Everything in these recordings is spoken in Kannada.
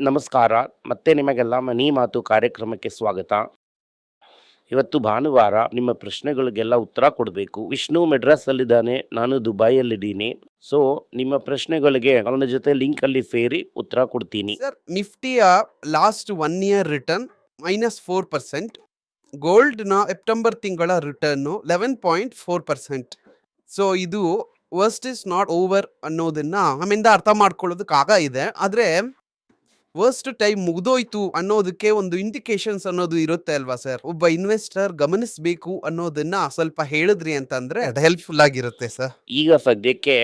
ನಮಸ್ಕಾರ. ಮತ್ತೆ ನಿಮಗೆಲ್ಲ ಮನಿ ಮಾತು ಕಾರ್ಯಕ್ರಮಕ್ಕೆ ಸ್ವಾಗತ. ಇವತ್ತು ಭಾನುವಾರ ನಿಮ್ಮ ಪ್ರಶ್ನೆಗಳಿಗೆಲ್ಲ ಉತ್ತರ ಕೊಡಬೇಕು. ವಿಷ್ಣು ಮೆಡ್ರಾಸ್ ಅಲ್ಲಿದ್ದಾನೆ ನಾನು ದುಬೈಯಲ್ಲಿದ್ದೀನಿ. ಸೊ, ನಿಮ್ಮ ಪ್ರಶ್ನೆಗಳಿಗೆ ಅವನ ಜೊತೆ ಲಿಂಕ್ ಅಲ್ಲಿ ಸೇರಿ ಉತ್ತರ ಕೊಡ್ತೀನಿ. Sir, ನಿಫ್ಟಿಯ last one year return minus four percent, ಗೋಲ್ಡ್ನ September ತಿಂಗಳ return eleven point four percent. So, ಇದು ವರ್ಸ್ಟ್ ಇಸ್ ನಾಟ್ ಓವರ್ ಅನ್ನೋದನ್ನ ನಮ್ಮಿಂದ ಅರ್ಥ ಮಾಡ್ಕೊಳ್ಳೋದಕ್ಕಾಗ ಇದೆ. ಆದರೆ ವರ್ಸ್ಟ್ ಟೈಮ್ ಮುಗ್ದೋಯ್ತು ಅನ್ನೋದಕ್ಕೆ ಒಂದು ಇಂಡಿಕೇಶನ್ಸ್ ಅನ್ನೋದು ಇರುತ್ತೆ ಅಲ್ವಾ ಸರ್ ಒಬ್ಬ ಇನ್ವೆಸ್ಟರ್ ಗಮನಿಸಬೇಕು ಅನ್ನೋದನ್ನ ಸ್ವಲ್ಪ ಹೇಳಿದ್ರಿ ಅಂತಂದ್ರೆ ಅದು ಹೆಲ್ಪ್ಫುಲ್ ಆಗಿರುತ್ತೆ ಸರ್ ಈಗ ಸದ್ಯಕ್ಕೆ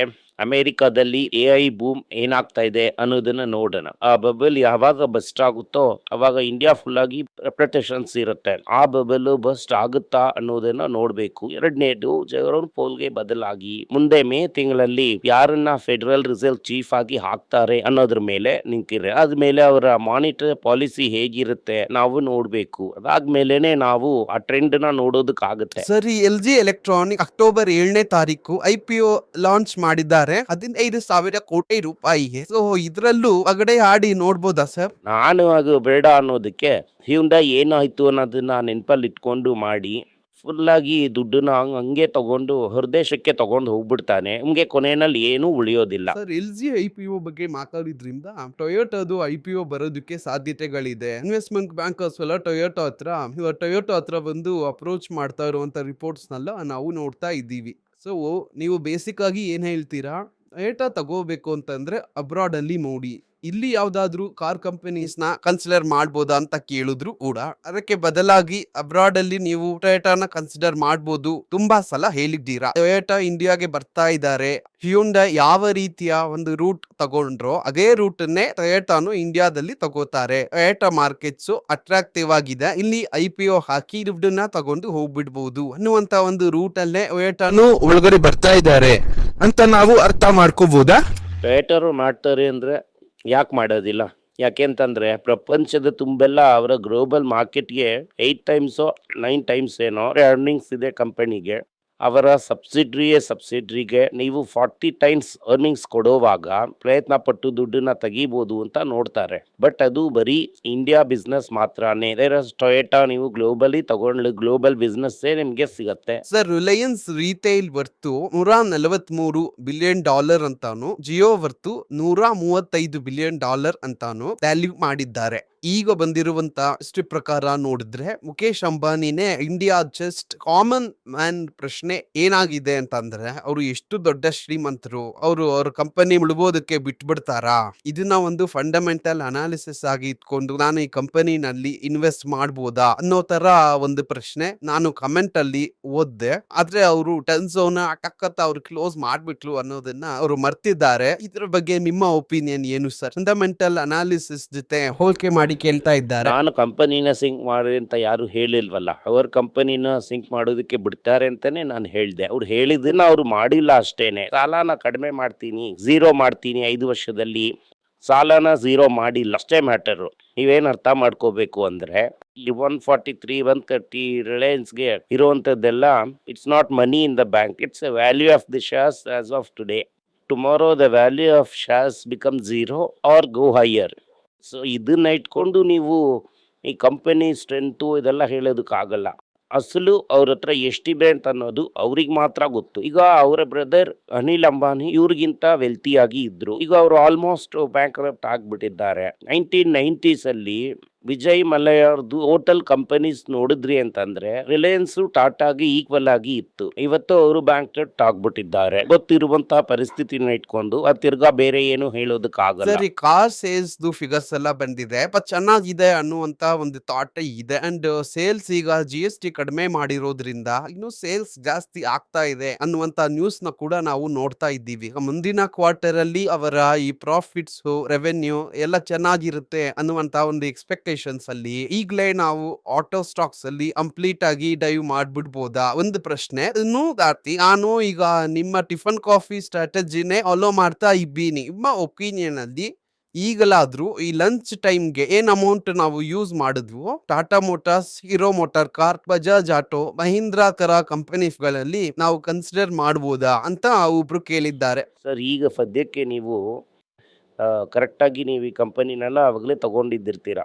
ಅಮೆರಿಕಾದಲ್ಲಿ ಎ ಐ ಬೂಮ್ ಏನಾಗ್ತಾ ಇದೆ ಅನ್ನೋದನ್ನ ನೋಡೋಣ. ಆ ಬಬಲ್ ಯಾವಾಗ ಬಸ್ಟ್ ಆಗುತ್ತೋ ಅವಾಗ ಇಂಡಿಯಾ ಫುಲ್ ಆಗಿ ರೆಪ್ಯುಟೇಷನ್ಸ್ ಇರುತ್ತೆ. ಆ ಬಬಲ್ ಬಸ್ಟ್ ಆಗುತ್ತಾ ಅನ್ನೋದನ್ನ ನೋಡ್ಬೇಕು. ಎರಡನೇದು ಜಗರೋನ್ ಪೋಲ್ಗೆ ಬದಲಾಗಿ ಮುಂದೆ ಮೇ ತಿಂಗಳಲ್ಲಿ ಯಾರನ್ನ ಫೆಡರಲ್ ರಿಸರ್ವ್ ಚೀಫ್ ಆಗಿ ಹಾಕ್ತಾರೆ ಅನ್ನೋದ್ರ ಮೇಲೆ ನಿಂತಿರ ಅದ್ಮೇಲೆ ಅವರ ಮಾನಿಟರ್ ಪಾಲಿಸಿ ಹೇಗಿರುತ್ತೆ ನಾವು ನೋಡ್ಬೇಕು. ಅದಾದ್ಮೇಲೆನೆ ನಾವು ಆ ಟ್ರೆಂಡ್ನ ನೋಡೋದಕ್ಕಾಗುತ್ತೆ. ಸರಿ, ಎಲ್ ಜಿ ಎಲೆಕ್ಟ್ರಾನಿಕ್ ಅಕ್ಟೋಬರ್ ಏಳನೇ ತಾರೀಕು ಐ ಪಿ ಲಾಂಚ್ ಮಾಡಿದ್ದಾರೆ. ಹದಿನೈದು ಸಾವಿರ ಕೋಟಿ ರೂಪಾಯಿಗೆ ಸೊ ಇದ್ರಲ್ಲೂ ಅಗಡೆ ಆಡಿ ನೋಡ್ಬೋದಾ ಸರ್ ನಾನು ಅದು ಬೇಡ ಅನ್ನೋದಕ್ಕೆ ಹಿಂದ ಏನಾಯ್ತು ಅನ್ನೋದನ್ನ ನೆನಪಲ್ಲಿ ಇಟ್ಕೊಂಡು ಮಾಡಿ ಫುಲ್ಲಾಗಿ ದುಡ್ಡನ್ನ ಹಂಗ್- ಹಂಗೆ ತಗೊಂಡು ಹೊರದೇಶಕ್ಕೆ ತಗೊಂಡು ಹೋಗ್ಬಿಡ್ತಾನೆ. ನಿಮ್ಗೆ ಕೊನೆಯಲ್ಲಿ ಏನೂ ಉಳಿಯೋದಿಲ್ಲ. Sir L G I P O ಬಗ್ಗೆ ಮಾತಾಡಿದ್ರಿಂದ ಟೊಯೋಟೋದು ಐ ಪಿ ಒ ಬರೋದಕ್ಕೆ ಸಾಧ್ಯತೆಗಳಿದೆ. ಇನ್ವೆಸ್ಟ್ಮೆಂಟ್ ಬ್ಯಾಂಕರ್ಸ್ ಎಲ್ಲ ಟೊಯೋಟೋ ಹತ್ರ ಇವಾಗ ಟೊಯೋಟೋ ಹತ್ರ ಬಂದು ಅಪ್ರೋಚ್ ಮಾಡ್ತಾ ಇರುವಂತ ರಿಪೋರ್ಟ್ಸ್ ನೆಲ್ಲ ನಾವು ನೋಡ್ತಾ ಇದ್ದೀವಿ. ಸೊ ನೀವು ಬೇಸಿಕ್ ಆಗಿ ಏನು ಹೇಳ್ತೀರಾ? ಟೊಯೋಟಾ ತಗೋಬೇಕು ಅಂತಂದ್ರೆ ಅಬ್ರಾಡ್ ಅಲ್ಲಿ ನೋಡಿ. ಇಲ್ಲಿ ಯಾವ್ದಾದ್ರು ಕಾರ್ ಕಂಪನೀಸ್ನ ಕನ್ಸಿಡರ್ ಮಾಡ್ಬೋದಾ ಅಂತ ಕೇಳಿದ್ರು ಕೂಡ. ಅದಕ್ಕೆ ಬದಲಾಗಿ ಅಬ್ರಾಡ್ ಅಲ್ಲಿ ನೀವು ಟೊಯೋಟಾನ ಕನ್ಸಿಡರ್ ಮಾಡ್ಬೋದು. ತುಂಬಾ ಸಲ ಹೇಳಿದ್ದೀರಾ. ಟೊಯೋಟಾ ಇಂಡಿಯಾಗೆ ಬರ್ತಾ ಇದ್ದಾರೆ. ಹ್ಯೂಂಡ ಯಾವ ರೀತಿಯ ಒಂದು ರೂಟ್ ತಗೊಂಡ್ರೋ ಅದೇ ರೂಟ್ ಅನ್ನೇ ಟೊಯೋಟಾನು ಇಂಡಿಯಾದಲ್ಲಿ ತಗೋತಾರೆ. ಟೊಯೋಟಾ ಮಾರ್ಕೆಟ್ಸ್ ಅಟ್ರಾಕ್ಟಿವ್ ಆಗಿದೆ. ಇಲ್ಲಿ ಐ ಪಿ ಒ ಹಾಕಿ ದುಡ್ಡನ್ನ ತಗೊಂಡು ಹೋಗ್ಬಿಡ್ಬಹುದು ಅನ್ನುವಂತ ಒಂದು ರೂಟ್ ಅಲ್ಲೇ ಟೊಯೋಟಾನು ಒಳಗಡೆ ಬರ್ತಾ ಇದ್ದಾರೆ. ಅಂತ ನಾವು ಅರ್ಥ ಮಾಡ್ಕೋಬಹುದಾ ಟೊಯೋಟರು ಮಾಡ್ತಾರೆ ಅಂದ್ರೆ ಯಾಕೆ ಮಾಡೋದಿಲ್ಲ? ಯಾಕೆಂತಂದ್ರೆ ಪ್ರಪಂಚದ ತುಂಬೆಲ್ಲ ಅವರ ಗ್ಲೋಬಲ್ ಮಾರ್ಕೆಟ್ಗೆ ಏಯ್ಟ್ ಟೈಮ್ಸೋ ನೈನ್ ಟೈಮ್ಸ್ ಏನೋ ಅರ್ನಿಂಗ್ಸ್ ಇದೆ ಕಂಪನಿಗೆ ಅವರ ಸಬ್ಸಿಡ್ರಿಯೇ ಸಬ್ಸಿಡ್ರಿಗೆ ನೀವು ಫಾರ್ಟಿ ಟೈಮ್ಸ್ ಅರ್ನಿಂಗ್ಸ್ ಕೊಡೋವಾಗ ಪ್ರಯತ್ನ ಪಟ್ಟು ದುಡ್ಡನ್ನ ತೆಗಿಬೋದು ಅಂತ ನೋಡ್ತಾರೆ. ಬಟ್ ಅದು ಬರೀ ಇಂಡಿಯಾ ಬಿಸ್ನೆಸ್ ಮಾತ್ರನೇ. ಟೊಯೆಟಾ ನೀವು ಗ್ಲೋಬಲಿ ತಗೊಂಡು ಗ್ಲೋಬಲ್ ಬಿಸ್ನೆಸ್ ನಿಮಗೆ ಸಿಗತ್ತೆ. ಸರ್ ರಿಲಯನ್ಸ್ ರೀಟೈಲ್ ವರ್ತು ನೂರ ನಲವತ್ಮೂರು ಬಿಲಿಯನ್ ಡಾಲರ್ ಅಂತಾನು ಜಿಯೋ ವರ್ತು ನೂರ ಮೂವತ್ತೈದು ಬಿಲಿಯನ್ ಡಾಲರ್ ಅಂತಾನು ವ್ಯಾಲ್ಯೂ ಮಾಡಿದ್ದಾರೆ. ಈಗ ಬಂದಿರುವಂತ ಹಿಸ್ಟ್ರಿ ಪ್ರಕಾರ ನೋಡಿದ್ರೆ ಮುಖೇಶ್ ಅಂಬಾನಿನೇ ಇಂಡಿಯಾ ಜಸ್ಟ್ ಕಾಮನ್ ಮ್ಯಾನ್ ಪ್ರಶ್ನೆ ಏನಾಗಿದೆ ಅಂತಂದ್ರೆ ಅವರು ಎಷ್ಟು ದೊಡ್ಡ ಶ್ರೀಮಂತರು, ಅವರು ಅವ್ರ ಕಂಪನಿ ಮುಳುಗೋದಕ್ಕೆ ಬಿಟ್ಬಿಡ್ತಾರಾ? ಇದನ್ನ ಒಂದು ಫಂಡಮೆಂಟಲ್ ಅನಾಲಿಸಿಸ್ ಆಗಿ ಇಟ್ಕೊಂಡು ನಾನು ಈ ಕಂಪನಿನಲ್ಲಿ ಇನ್ವೆಸ್ಟ್ ಮಾಡ್ಬೋದಾ ಅನ್ನೋ ತರ ಒಂದು ಪ್ರಶ್ನೆ ನಾನು ಕಮೆಂಟ್ ಅಲ್ಲಿ ಓದ್ದೆ. ಆದ್ರೆ ಅವರು ಟೆನ್ಸೋನ ಟಕ್ಕತ್ತ ಅವ್ರು ಕ್ಲೋಸ್ ಮಾಡ್ಬಿಟ್ಲು ಅನ್ನೋದನ್ನ ಅವರು ಮರ್ತಿದ್ದಾರೆ. ಇದ್ರ ಬಗ್ಗೆ ನಿಮ್ಮ ಒಪಿನಿಯನ್ ಏನು ಸರ್ ಫಂಡಮೆಂಟಲ್ ಅನಾಲಿಸಿಸ್ ಜೊತೆ ಹೋಲಿಕೆ ಮಾಡಿ ಕೇಳ್ತಾ ಇದ್ದಾರೆ. ನಾನು ಕಂಪನಿನ ಸಿಂಕ್ ಮಾಡಿ ಅಂತ ಯಾರು ಹೇಳಿಲ್ವಲ್ಲ, ಅವ್ರ ಕಂಪನಿನ ಸಿಂಕ್ ಮಾಡೋದಕ್ಕೆ ಬಿಡ್ತಾರೆ ಅಂತಾನೆ ನಾನು ಹೇಳಿದೆ. ಅವ್ರು ಹೇಳಿದ್ದನ್ನ ಅವ್ರು ಮಾಡಿಲ್ಲ ಅಷ್ಟೇನೆ. ಸಾಲನ ಕಡಿಮೆ ಮಾಡ್ತೀನಿ, ಝೀರೋ ಮಾಡ್ತೀನಿ ಐದು ವರ್ಷದಲ್ಲಿ. ಸಾಲನ ಝೀರೋ ಮಾಡಿಲ್ಲ, ಅಷ್ಟೇ ಮ್ಯಾಟರು. ನೀವೇನು ಅರ್ಥ ಮಾಡ್ಕೋಬೇಕು ಅಂದ್ರೆ, ಇಲ್ಲಿ one forty three one thirty ರಿಲಯನ್ಸ್ಗೆ ಇರುವಂಥದ್ದೆಲ್ಲ it's not money in the bank it's a value of the shares as of today tomorrow the value of shares become zero or go higher so ಇದನ್ನ ಇಟ್ಕೊಂಡು ನೀವು ಈ ಕಂಪನಿ ಸ್ಟ್ರೆಂತು ಇದೆಲ್ಲ ಹೇಳೋದಕ್ಕಾಗಲ್ಲ. ಅಸಲು ಅವ್ರ ಹತ್ರ ಎಷ್ಟಿದೆ ಅಂತ ಅನ್ನೋದು ಅವ್ರಿಗೆ ಮಾತ್ರ ಗೊತ್ತು. ಈಗ ಅವರ ಬ್ರದರ್ ಅನಿಲ್ ಅಂಬಾನಿ ಇವ್ರಿಗಿಂತ ವೆಲ್ತಿಯಾಗಿ ಇದ್ರು. ಈಗ ಅವರು ಆಲ್ಮೋಸ್ಟ್ ಬ್ಯಾಂಕ್ ಆಗಿಬಿಟ್ಟಿದ್ದಾರೆ. ನೈನ್ಟೀನ್ ನೈಂಟೀಸ್ ಅಲ್ಲಿ ವಿಜಯ್ ಮಲ್ಲಯ್ಯವ್ರದ್ದು ಹೋಟೆಲ್ ಕಂಪನೀಸ್ ನೋಡಿದ್ರಿ ಅಂತಂದ್ರೆ ರಿಲಯನ್ಸ್ ಟಾಟಾಗೆ ಈಕ್ವಲ್ ಆಗಿ ಇತ್ತು. ಇವತ್ತು ಅವರು ಬ್ಯಾಂಕ್ ಆಗ್ಬಿಟ್ಟಿದ್ದಾರೆ. ಗೊತ್ತಿರುವಂತಹ ಪರಿಸ್ಥಿತಿನ ಇಟ್ಕೊಂಡು, ಅದ್ ತಿರ್ಗಾ ಬೇರೆ ಏನು ಹೇಳೋದಕ್ಕಾಗಲ್ಲ. ಸರಿ ಕಾರ್ ಸೇಲ್ಸ್ ಫಿಗರ್ಸ್ ಎಲ್ಲ ಬಂದಿದೆ ಬಟ್ ಚೆನ್ನಾಗಿದೆ ಅನ್ನುವಂತ ಒಂದು ಥಾಟ್ ಇದೆ. ಅಂಡ್ ಸೇಲ್ಸ್ ಈಗ ಜಿ ಎಸ್ ಟಿ ಕಡಿಮೆ ಮಾಡಿರೋದ್ರಿಂದ ಇನ್ನು ಸೇಲ್ಸ್ ಜಾಸ್ತಿ ಆಗ್ತಾ ಇದೆ ಅನ್ನುವಂತ ನ್ಯೂಸ್ನ ಕೂಡ ನಾವು ನೋಡ್ತಾ ಇದ್ದೀವಿ. ಮುಂದಿನ ಕ್ವಾರ್ಟರ್ ಅಲ್ಲಿ ಅವರ ಈ ಪ್ರಾಫಿಟ್ಸ್ ರೆವೆನ್ಯೂ ಎಲ್ಲ ಚೆನ್ನಾಗಿರುತ್ತೆ ಅನ್ನುವಂತ ಒಂದು ಎಕ್ಸ್ಪೆಕ್ಟೇಷನ್ಸ್ ಅಲ್ಲಿ ಈಗಲೇ ನಾವು ಆಟೋ ಸ್ಟಾಕ್ಸ್ ಅಲ್ಲಿ ಕಂಪ್ಲೀಟ್ ಆಗಿ ಡೈವ್ ಮಾಡ್ಬಿಡ್ಬೋದಾ? ಒಂದು ಪ್ರಶ್ನೆ. ಇನ್ನೂ ದಾರ್ತಿ ನಾನು ಈಗ ನಿಮ್ಮ ಟಿಫನ್ ಕಾಫಿ ಸ್ಟ್ರಾಟಜಿನೇ ಫಾಲೋ ಮಾಡ್ತಾ ಇದ್ದೀನಿ. ನಿಮ್ಮ ಒಪಿನಿಯನ್ ಅಲ್ಲಿ ಈಗಲಾದ್ರೂ ಈ ಲಂಚ್ ಟೈಮ್ಗೆ ಏನ್ ಅಮೌಂಟ್ ನಾವು ಯೂಸ್ ಮಾಡಿದ್ವು? Tata Motors Hero Motor car Bajaj Auto Mahindra ತರ ಕಂಪನೀಸ್ಗಳಲ್ಲಿ ನಾವು ಕನ್ಸಿಡರ್ ಮಾಡ್ಬೋದಾ ಅಂತ ಒಬ್ರು ಕೇಳಿದ್ದಾರೆ. ಸರ್, ಈಗ ಸದ್ಯಕ್ಕೆ ನೀವು ಕರೆಕ್ಟಾಗಿ ನೀವು ಈ ಕಂಪನಿನೆಲ್ಲ ಆವಾಗಲೇ ತಗೊಂಡಿದ್ದಿರ್ತೀರ?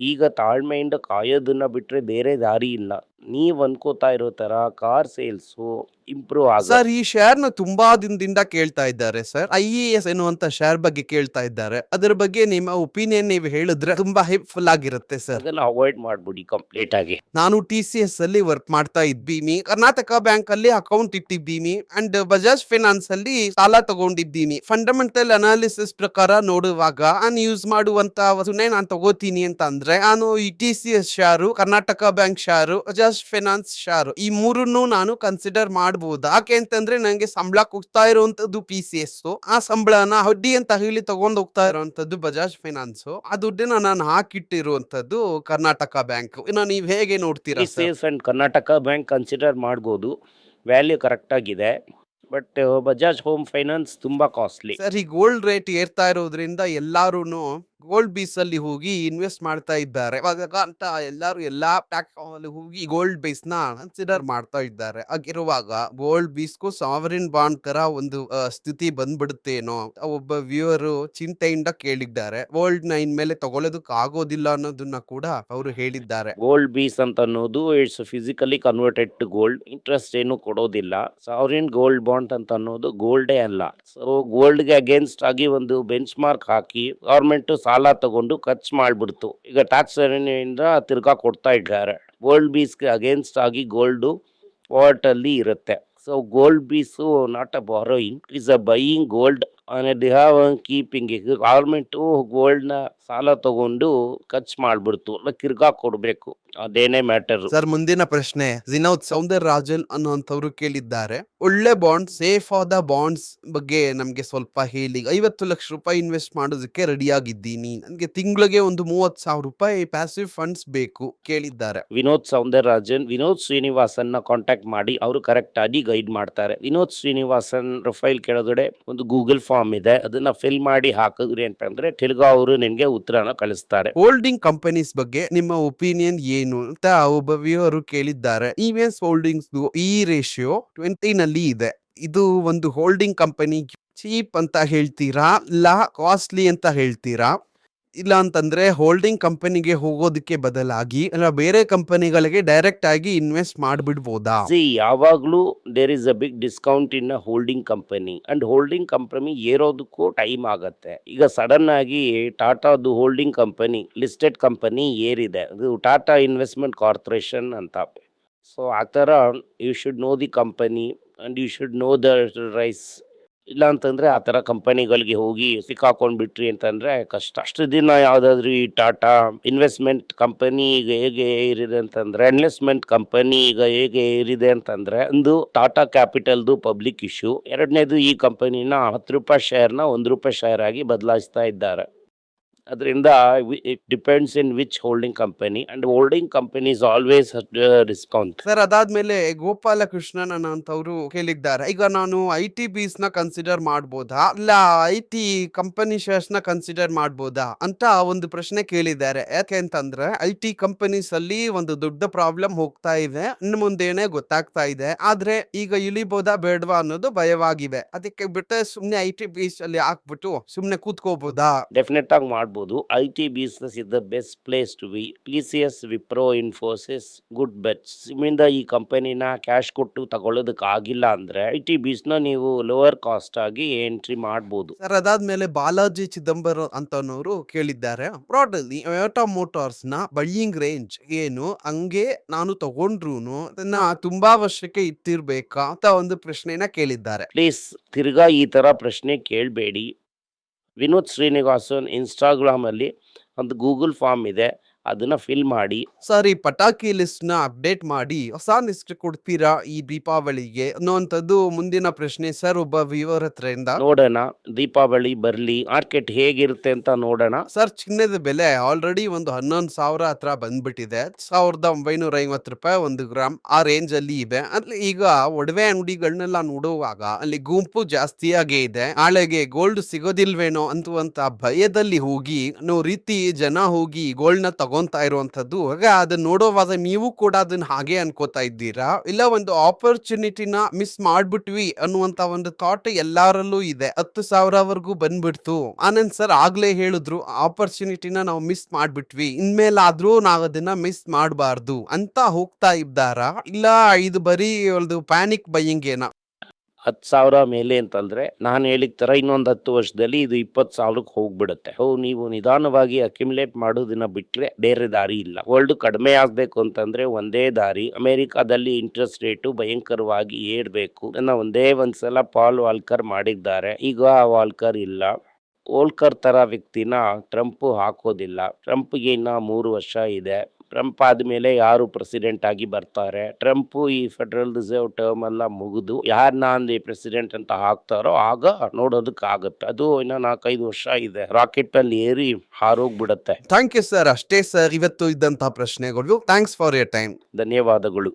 ಈಗ ತಾಳ್ಮೆಯಿಂದ ಕಾಯೋದನ್ನ ಬಿಟ್ಟರೆ ಬೇರೆ ದಾರಿ ಇಲ್ಲ ನೀವು ಅನ್ಕೋತಾ ಇರೋ ತರ ಕಾರ್ ಸೇಲ್ಸು ಇಂಪ್ರೂವ್ ಆಗ ಸರ್ ಈ ಶೇರ್ನ ತುಂಬಾ ದಿನದಿಂದ ಕೇಳ್ತಾ ಇದ್ದಾರೆ ಸರ್. ಐ ಇ ಎಸ್ ಎನ್ನುವಂತ ಶೇರ್ ಬಗ್ಗೆ ಕೇಳ್ತಾ ಇದ್ದಾರೆ. ಅದರ ಬಗ್ಗೆ ನಿಮ್ಮ ಒಪಿನಿಯನ್ ನೀವು ಹೇಳಿದ್ರೆ ತುಂಬಾ ಹೆಲ್ಪ್ಫುಲ್ ಆಗಿರುತ್ತೆ ಸರ್. ಅದನ್ನ ಅವಾಯ್ಡ್ ಮಾಡ್ಬಿಡಿ ಕಂಪ್ಲೀಟ್ ಆಗಿ. ನಾನು ಟಿ ಸಿ ಎಸ್ ಅಲ್ಲಿ ವರ್ಕ್ ಮಾಡ್ತಾ ಇದ್ದೀನಿ. ಕರ್ನಾಟಕ ಬ್ಯಾಂಕ್ ಅಲ್ಲಿ ಅಕೌಂಟ್ ಇಟ್ಟಿದ್ದೀನಿ ಅಂಡ್ ಬಜಾಜ್ ಫೈನಾನ್ಸ್ ಅಲ್ಲಿ ಸಾಲ ತಗೊಂಡಿದ್ದೀನಿ. ಫಂಡಮೆಂಟಲ್ ಅನಾಲಿಸಿಸ್ ಪ್ರಕಾರ ನೋಡುವಾಗ ನಾನು ಯೂಸ್ ಮಾಡುವಂತ ವಸ್ತುನೇ ನಾನು ತಗೋತೀನಿ ಅಂತ ಅಂದ್ರೆ ನಾನು ಈ T C S share Karnataka bank share Bajaj finance share ಈ ಮೂರನ್ನು ನಾನು ಕನ್ಸಿಡರ್ ಮಾಡಬಹುದು ಯಾಕೆ ಅಂತಂದ್ರೆ ನಂಗೆ ಸಂಬಳ ಕೊಡ್ತಾ ಇರುವಂತದ್ದು ಪಿ ಸಿ. ಎಸ್ ಆ ಸಂಬಳನ ಹೊಡ್ಡಿ ಅಂತ ಹೇಳಿ ತಗೊಂಡು ಹೋಗ್ತಾ ಇರುವಂತದ್ದು ಬಜಾಜ್ ಫೈನಾನ್ಸ್ ಆ ದುಡ್ಡನ್ನ ನಾನು ಹಾಕಿಟ್ಟಿರುವಂತದ್ದು ಕರ್ನಾಟಕ ಬ್ಯಾಂಕ್. ನಾನು ನೀವ್ ಹೇಗೆ ನೋಡ್ತೀರಾ C S Karnataka Bank consider ಮಾಡ್ಬೋದು. ವ್ಯಾಲ್ಯೂ ಕರೆಕ್ಟಾಗಿದೆ ಬಟ್ ಬಜಾಜ್ ಹೋಮ್ ಫೈನಾನ್ಸ್ ತುಂಬಾ ಕಾಸ್ಟ್ಲಿ ಸರ್ ಈ ಗೋಲ್ಡ್ ರೇಟ್ ಏರ್ತಾ ಇರೋದ್ರಿಂದ ಎಲ್ಲಾರು ಗೋಲ್ಡ್ ಬೀಸ್ ಅಲ್ಲಿ ಹೋಗಿ ಇನ್ವೆಸ್ಟ್ ಮಾಡ್ತಾ ಇದ್ದಾರೆ. ಅಂತ ಎಲ್ಲರೂ ಎಲ್ಲಾ ಪ್ಲಾಟ್ಫಾರ್ಮ್ ಅಲ್ಲಿ ಹೋಗಿ ಗೋಲ್ಡ್ ಬೇಸ್ನ ಕನ್ಸಿಡರ್ ಮಾಡ್ತಾ ಇದ್ದಾರೆ. ಹಾಗಿರುವಾಗ ಗೋಲ್ಡ್ ಬೀಸ್ಗೂ ಸಾವರಿನ್ ಬಾಂಡ್ ತರ ಒಂದು ಸ್ಥಿತಿ ಬಂದ್ಬಿಡುತ್ತೇನೋ ಒಬ್ಬ ವ್ಯೂವರ್ ಚಿಂತೆಯಿಂದ ಕೇಳಿದ್ದಾರೆ. ಗೋಲ್ಡ್ನ ಇನ್ಮೇಲೆ ತಗೊಳ್ಳೋದಕ್ಕೆ ಆಗೋದಿಲ್ಲ ಅನ್ನೋದನ್ನ ಕೂಡ ಅವರು ಹೇಳಿದ್ದಾರೆ. ಗೋಲ್ಡ್ ಬೀಸ್ ಅಂತ ಅನ್ನೋದು it's physically converted to gold interest ಏನು ಕೊಡೋದಿಲ್ಲ. ಸಾವರಿನ್ ಗೋಲ್ಡ್ ಬಾಂಡ್ ಅಂತ ಅನ್ನೋದು ಗೋಲ್ಡೇ ಅಲ್ಲ. ಸೊ ಗೋಲ್ಡ್ಗೆ ಅಗೇನ್ಸ್ಟ್ ಆಗಿ ಒಂದು ಬೆಂಚ್ ಮಾರ್ಕ್ ಹಾಕಿ ಗೌರ್ಮೆಂಟ್ ಸಾಲ ತಗೊಂಡು ಖರ್ಚು ಮಾಡಿಬಿಡ್ತು. ಈಗ ಟ್ಯಾಕ್ಸ್ ರೆವಿನ್ಯೂಯಿಂದ ತಿರ್ಗಾ ಕೊಡ್ತಾ ಇದ್ದಾರೆ. ಗೋಲ್ಡ್ ಬೀಸ್ಗೆ ಅಗೇನ್ಸ್ಟ್ ಆಗಿ ಗೋಲ್ಡು ಪಾರ್ಟಲ್ಲಿ ಇರುತ್ತೆ. So gold bees not a borrowing is a buying gold on they have keeping ಈಗ ಗೌರ್ಮೆಂಟು ಗೋಲ್ಡ್ನ ಸಾಲ ತಗೊಂಡು ಖರ್ಚು ಮಾಡ್ಬಿಡ್ತು ಅಲ್ಲ ಕಿರ್ಗಾ ಕೊಡಬೇಕು. ಅದೇನೇ ಮ್ಯಾಟರ್ ಸರ್ ಮುಂದಿನ ಪ್ರಶ್ನೆ. ಜಿನೌದ್ ಸೌಂದರ್ ರಾಜನ್ ಅನ್ನುವಂಥವ್ರು ಕೇಳಿದ್ದಾರೆ. ಒಳ್ಳೆ ಬಾಂಡ್ ಸೇಫ್ ಆದ ಬಾಂಡ್ಸ್ ಬಗ್ಗೆ ನಮ್ಗೆ ಸ್ವಲ್ಪ ಹೇಳಿ. ಐವತ್ತು ಲಕ್ಷ ರೂಪಾಯಿ ಇನ್ವೆಸ್ಟ್ ಮಾಡೋದಕ್ಕೆ ರೆಡಿ ಆಗಿದ್ದೀನಿ. ನನ್ಗೆ ತಿಂಗಳಿಗೆ ಒಂದು ಮೂವತ್ ಸಾವಿರ ರೂಪಾಯಿ ಪ್ಯಾಸಿವ್ ಫಂಡ್ಸ್ ಬೇಕು ಕೇಳಿದ್ದಾರೆ. ವಿನೋದ್ ಸೌಂದರರಾಜನ್ ವಿನೋದ್ ಶ್ರೀನಿವಾಸನ್ನ ಕಾಂಟ್ಯಾಕ್ಟ್ ಮಾಡಿ ಅವರು ಕರೆಕ್ಟ್ ಆಗಿ ಗೈಡ್ ಮಾಡ್ತಾರೆ. ವಿನೋದ್ ಶ್ರೀನಿವಾಸನ್ ಪ್ರೊಫೈಲ್ ಕೆಳಗಡೆ ಒಂದು ಗೂಗಲ್ ಫಾರ್ಮ್ ಇದೆ. ಅದನ್ನ ಫಿಲ್ ಮಾಡಿ ಹಾಕಿದ್ರಿ ಅಂತಂದ್ರೆ ತಿರ್ಗಾ ಅವರು ನಿಮ್ಗೆ ಉತ್ತರನ ಕಳಿಸ್ತಾರೆ. ಹೋಲ್ಡಿಂಗ್ ಕಂಪನೀಸ್ ಬಗ್ಗೆ ನಿಮ್ಮ ಒಪಿನಿಯನ್ ಏನು ಅಂತ ಒಬ್ಬ ವ್ಯೂವರು ಕೇಳಿದ್ದಾರೆ. ಇವಿಎಸ್ ಹೋಲ್ಡಿಂಗ್ಸ್ ಈ ರೇಷಿಯೋ ಟ್ವೆಂಟಿ ನಲ್ಲಿ ಇದೆ. ಇದು ಒಂದು ಹೋಲ್ಡಿಂಗ್ ಕಂಪನಿ ಚೀಪ್ ಅಂತ ಹೇಳ್ತೀರಾ? ಇಲ್ಲ ಕಾಸ್ಟ್ಲಿ ಅಂತ ಹೇಳ್ತೀರಾ? ಇಲ್ಲ ಅಂತಂದ್ರೆ ಹೋಲ್ಡಿಂಗ್ ಕಂಪನಿಗೆ ಹೋಗೋದಕ್ಕೆ ಬದಲಾಗಿ ಅಲ್ಲ ಬೇರೆ ಕಂಪನಿಗಳಿಗೆ ಡೈರೆಕ್ಟ್ ಆಗಿ ಇನ್ವೆಸ್ಟ್ ಮಾಡಿಬಿಡ್ಬೋದಾ? ಸಿ ಯಾವಾಗಲೂ there is a big discount in a holding company and holding company ಏರೋದಕ್ಕೂ time ಆಗತ್ತೆ. ಈಗ ಸಡನ್ ಆಗಿ ಟಾಟಾದು ಹೋಲ್ಡಿಂಗ್ ಕಂಪನಿ ಲಿಸ್ಟೆಡ್ ಕಂಪನಿ ಏರಿದೆ. ಅದು ಟಾಟಾ ಇನ್ವೆಸ್ಟ್ಮೆಂಟ್ ಕಾರ್ಪೊರೇಷನ್ ಅಂತ. ಸೊ ಆ ಥರ you should know the company and you should know the rise ಇಲ್ಲ ಅಂತಂದ್ರೆ ಆ ಥರ ಕಂಪನಿಗಳಿಗೆ ಹೋಗಿ ಸಿಕ್ಕಾಕೊಂಡ್ ಬಿಟ್ರಿ ಅಂತಂದ್ರೆ ಕಷ್ಟ. ಅಷ್ಟು ದಿನ ಯಾವ್ದಾದ್ರು ಈ ಟಾಟಾ ಇನ್ವೆಸ್ಟ್ಮೆಂಟ್ ಕಂಪನಿ ಈಗ ಹೇಗೆ ಏರಿದೆ ಅಂತಂದ್ರೆ, ಇನ್ವೆಸ್ಟ್ಮೆಂಟ್ ಕಂಪನಿ ಈಗ ಹೇಗೆ ಏರಿದೆ ಅಂತಂದ್ರೆ, ಒಂದು ಟಾಟಾ ಕ್ಯಾಪಿಟಲ್ದು ಪಬ್ಲಿಕ್ ಇಶ್ಯೂ. ಎರಡನೇದು ಈ ಕಂಪನಿನ ಹತ್ತು ರೂಪಾಯಿ ಶೇರ್ನ ಒಂದು ರೂಪಾಯಿ ಶೇರ್ ಆಗಿ ಬದಲಾಯಿಸ್ತಾ ಇದ್ದಾರೆ. ಅದರಿಂದ it depends in which holding company and holding company is always discount sir ಅದಾದ್ಮೇಲೆ ಗೋಪಾಲಕೃಷ್ಣನ್ ಅನ್ನೋಂಥವ್ರು ಕೇಳಿದ್ದಾರೆ. ಈಗ ನಾನು ಐ ಟಿ ಬೀಸ್ನ ಕನ್ಸಿಡರ್ ಮಾಡ್ಬೋದಾ? ಇಲ್ಲ ಐ ಟಿ ಕಂಪನಿ ಶೇರ್ಸ್ನ ಕನ್ಸಿಡರ್ ಮಾಡ್ಬೋದಾ? ಅಂತ ಒಂದು ಪ್ರಶ್ನೆ ಕೇಳಿದ್ದಾರೆ. ಯಾಕೆ ಅಂತಂದ್ರೆ ಐ ಟಿ ಕಂಪನೀಸ್ ಅಲ್ಲಿ ಒಂದು ದೊಡ್ಡ ಪ್ರಾಬ್ಲಮ್ ಹೋಗ್ತಾ ಇದೆ. ಇನ್ನು ಮುಂದೇನೆ ಗೊತ್ತಾಗ್ತಾ ಇದೆ. ಆದ್ರೆ ಈಗ ಇಳಿಬೋದಾ ಬೇಡವಾ ಅನ್ನೋದು ಭಯವಾಗಿವೆ. ಅದಕ್ಕೆ ಬಿಟ್ಟರೆ ಸುಮ್ನೆ ಐ ಟಿ ಬೀಸ್ ಅಲ್ಲಿ ಹಾಕ್ಬಿಟ್ಟು ಸುಮ್ನೆ ಕೂತ್ಕೋಬಹುದಾ ಡೆಫಿನೆಟ್ ಆಗಿ ಮಾಡ್ಬೋದು. I T business is the best place to B P C S Wipro Infosys good bets ನಿಮ್ಮಿಂದ ಈ ಕಂಪನಿನ ಕ್ಯಾಶ್ ಕೊಟ್ಟು ತಗೊಳ್ಳೋದಕ್ಕೆ ಆಗಿಲ್ಲ ಅಂದ್ರೆ ಐ ಟಿ ಬಿಸ್ನ ನೀವು ಲೋವರ್ ಕಾಸ್ಟ್ ಆಗಿ ಎಂಟ್ರಿ ಮಾಡ್ಬೋದು. ಸರ್ ಅದಾದ್ಮೇಲೆ ಬಾಲಾಜಿ ಚಿದಂಬರಂ ಅಂತನವರು ಕೇಳಿದ್ದಾರೆ. ಟೊಯೋಟಾ ಮೋಟಾರ್ಸ್ನ ಬೈಯಿಂಗ್ ರೇಂಜ್ ಏನು? ಹಂಗೆ ನಾನು ತಗೊಂಡ್ರು ಅದನ್ನ ತುಂಬಾ ವರ್ಷಕ್ಕೆ ಇಟ್ಟಿರ್ಬೇಕಾ ಅಂತ ಒಂದು ಪ್ರಶ್ನೆನ ಕೇಳಿದ್ದಾರೆ. ಪ್ಲೀಸ್ ತಿರ್ಗಾ ಈ ತರ ಪ್ರಶ್ನೆ ಕೇಳಬೇಡಿ. ವಿನೋದ್ ಶ್ರೀನಿವಾಸನ್ ಇನ್ಸ್ಟಾಗ್ರಾಮಲ್ಲಿ ಒಂದು ಗೂಗಲ್ ಫಾರ್ಮ್ ಇದೆ. ಅದನ್ನ ಫಿಲ್ ಮಾಡಿ. ಸರ್ ಈ ಪಟಾಕಿ ಲಿಸ್ಟ್ನ ಅಪ್ಡೇಟ್ ಮಾಡಿ. ಹೊಸ ಲಿಸ್ಟ್ ಕೊಡ್ತೀರಾ ಈ ದೀಪಾವಳಿಗೆ? ಅನ್ನುವಂಥದ್ದು ಮುಂದಿನ ಪ್ರಶ್ನೆ ಸರ್ ಒಬ್ಬ ವ್ಯೂವರ್ ಹತ್ರದಿಂದ ನೋಡೋಣ ದೀಪಾವಳಿ ಬರ್ಲಿ ಮಾರ್ಕೆಟ್ ಹೇಗಿರುತ್ತೆ ಅಂತ ನೋಡೋಣ. ಸರ್ ಚಿನ್ನದ ಬೆಲೆ ಆಲ್ರೆಡಿ ಒಂದು ಹನ್ನೊಂದು ಸಾವಿರ ಹತ್ರ ಬಂದ್ಬಿಟ್ಟಿದೆ. ಸಾವಿರದ ಒಂಬೈನೂರ ಐವತ್ತು ರೂಪಾಯಿ ಒಂದು ಗ್ರಾಮ್ ಆ ರೇಂಜ್ ಅಲ್ಲಿ ಇದೆ. ಅಲ್ಲಿ ಈಗ ಒಡವೆ ಅಂಗಡಿಗಳನ್ನೆಲ್ಲ ನೋಡುವಾಗ ಅಲ್ಲಿ ಗುಂಪು ಜಾಸ್ತಿಯಾಗೇ ಇದೆ. ನಾಳೆಗೆ ಗೋಲ್ಡ್ ಸಿಗೋದಿಲ್ವೇನೋ ಅಂತ ಭಯದಲ್ಲಿ ಹೋಗಿ ಅನ್ನೋ ರೀತಿ ಜನ ಹೋಗಿ ಗೋಲ್ಡ್ನ ತಗೋ ತಗೊಂತಾ ಆಗ ಅದನ್ನ ನೋಡೋವಾಗ ನೀವು ಕೂಡ ಅದನ್ನ ಹಾಗೆ ಅನ್ಕೋತಾ ಇದ್ದೀರಾ? ಇಲ್ಲ ಒಂದು ಆಪರ್ಚುನಿಟಿನ ಮಿಸ್ ಮಾಡ್ಬಿಟ್ವಿ ಅನ್ನುವಂತ ಒಂದು ಥಾಟ್ ಎಲ್ಲಾರಲ್ಲೂ ಇದೆ. ಹತ್ತು ಸಾವಿರವರೆಗೂ ಬಂದ್ಬಿಡ್ತು. ಆನಂದ್ ಸರ್ ಆಗ್ಲೇ ಹೇಳಿದ್ರು ಆಪರ್ಚುನಿಟಿನ ನಾವು ಮಿಸ್ ಮಾಡ್ಬಿಟ್ವಿ. ಇನ್ಮೇಲಾದ್ರೂ ನಾವ್ ಅದನ್ನ ಮಿಸ್ ಮಾಡಬಾರ್ದು. ಅಂತ ಹೋಗ್ತಾ ಇದ್ದಾರಾ? ಇಲ್ಲ ಇದು ಬರೀ ಒಂದು ಪ್ಯಾನಿಕ್ ಬೈಯಿಂಗೇನಾ ಹತ್ತು ಸಾವಿರ ಮೇಲೆ ಅಂತಂದರೆ ನಾನು ಹೇಳಿದ ಥರ ಇನ್ನೊಂದು ಹತ್ತು ವರ್ಷದಲ್ಲಿ ಇದು ಇಪ್ಪತ್ತು ಸಾವಿರಕ್ಕೆ ಹೋಗ್ಬಿಡುತ್ತೆ. ಹೋ, ನೀವು ನಿಧಾನವಾಗಿ ಅಕ್ಯುಮುಲೇಟ್ ಮಾಡೋದನ್ನ ಬಿಟ್ಟರೆ ಬೇರೆ ದಾರಿ ಇಲ್ಲ. ವರ್ಲ್ಡ್ ಕಡಿಮೆ ಆಗಬೇಕು ಅಂತಂದರೆ ಒಂದೇ ದಾರಿ. ಅಮೆರಿಕಾದಲ್ಲಿ ಇಂಟ್ರೆಸ್ಟ್ ರೇಟು ಭಯಂಕರವಾಗಿ ಏರಬೇಕು. ನನ್ನ ಒಂದೇ ಒಂದ್ಸಲ ಪಾಲ್ ವಾಲ್ಕರ್ ಮಾಡಿದ್ದಾರೆ. ಈಗ ಆ ವಾಲ್ಕರ್ ಇಲ್ಲ. ಓಲ್ಕರ್ ಥರ ವ್ಯಕ್ತಿನ ಟ್ರಂಪ್ ಹಾಕೋದಿಲ್ಲ. ಟ್ರಂಪ್ಗೆ ಇನ್ನು ಮೂರು ವರ್ಷ ಇದೆ. ಟ್ರಂಪ್ ಆದ್ಮೇಲೆ ಯಾರು ಪ್ರೆಸಿಡೆಂಟ್ ಆಗಿ ಬರ್ತಾರೆ? ಟ್ರಂಪ್ ಈ ಫೆಡರಲ್ ರಿಸರ್ವ್ ಟರ್ಮ್ ಎಲ್ಲ ಮುಗಿದು ಯಾರನ್ನ ಅಂದಿ ಪ್ರೆಸಿಡೆಂಟ್ ಅಂತ ಹಾಕ್ತಾರೋ ಆಗ ನೋಡೋದಕ್ಕೆ ಆಗುತ್ತೆ. ಅದು ಇನ್ನ ನಾಲ್ಕೈದು ವರ್ಷ ಇದೆ. ರಾಕೆಟ್ ಅಲ್ಲಿ ಏರಿ ಹಾರೋಗ್ಬಿಡತ್ತೆ. ಥ್ಯಾಂಕ್ ಯು ಸರ್ ಅಷ್ಟೇ ಸರ್ ಇವತ್ತು ಇದ್ದಂತಹ ಪ್ರಶ್ನೆಗಳು. ಥ್ಯಾಂಕ್ಸ್ ಫಾರ್ ಯರ್ ಟೈಮ್ ಧನ್ಯವಾದಗಳು.